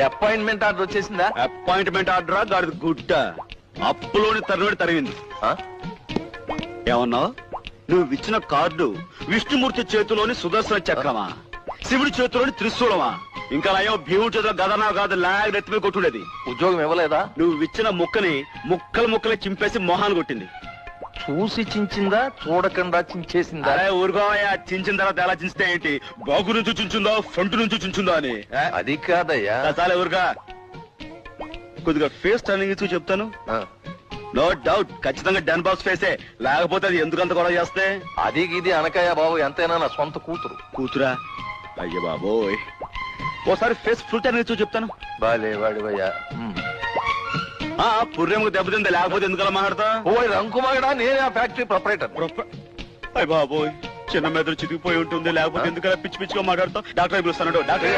Appointment order వచ్చేసిందా? Appointment order గాడి గుడ్డ. అప్పులోని తరుణుడి తరిగింది? ఏమన్నావు? నువ్వు ఇచ్చిన కార్డు విష్ణుమూర్తి చేతిలోని సుదర్శన చక్రమా? శివుడి చేతిలోని త్రిశూలమా? ఇంకా నయం భీముడి చేతిలో గదనా కాదు లాగ్ నెత్తిమీ కొట్టుడేది. ఉద్యోగం ఇవ్వలేదా? నువ్వు ఇచ్చిన ముక్కని ముక్కలు ముక్కలు చింపేసి మొహాన్ని కొట్టింది. చూసి చించిందా చూడకుండా చించేసిందా? ఊరుకోవయ్యా చించిన తర్వాత ఎలా చించితే ఏంటి? బాగు నుంచి చించుందో ఫ్రంట్ నుంచి చించుందో అని? అది కాదయ్యా. చాలే ఊరుగా కొద్దిగా ఫేస్ టర్నింగ్ ఇచ్చి చెప్తాను. నో డౌట్ ఖచ్చితంగా డన్ బాక్స్ ఫేసే లేకపోతే అది ఎందుకంత గొడవ చేస్తే? అది ఇది అనకయ్యా బాబు ఎంతైనా నా సొంత కూతురు. కూతురా? అయ్య బాబోయ్. ఓసారి ఫేస్ ఫుల్ టర్నింగ్ ఇచ్చి చెప్తాను. బాలే వాడివయ్యా ఉమ్. ఆ పుర్రెముకు దెబ్బతింది లేకపోతే ఎందుకలా మాట్లాడతా? ఓయ్ రంకుమగడా నేనే ఆ ఫ్యాక్టరీ ప్రొపరేటర్ అయ్య బాబోయ్ చిన్న మెదడు చితికిపోయి ఉంటుంది లేకపోతే ఎందుకలా పిచ్చి పిచ్చిగా మాట్లాడతావు? డాక్టర్ పిలుస్తాను డాక్టర్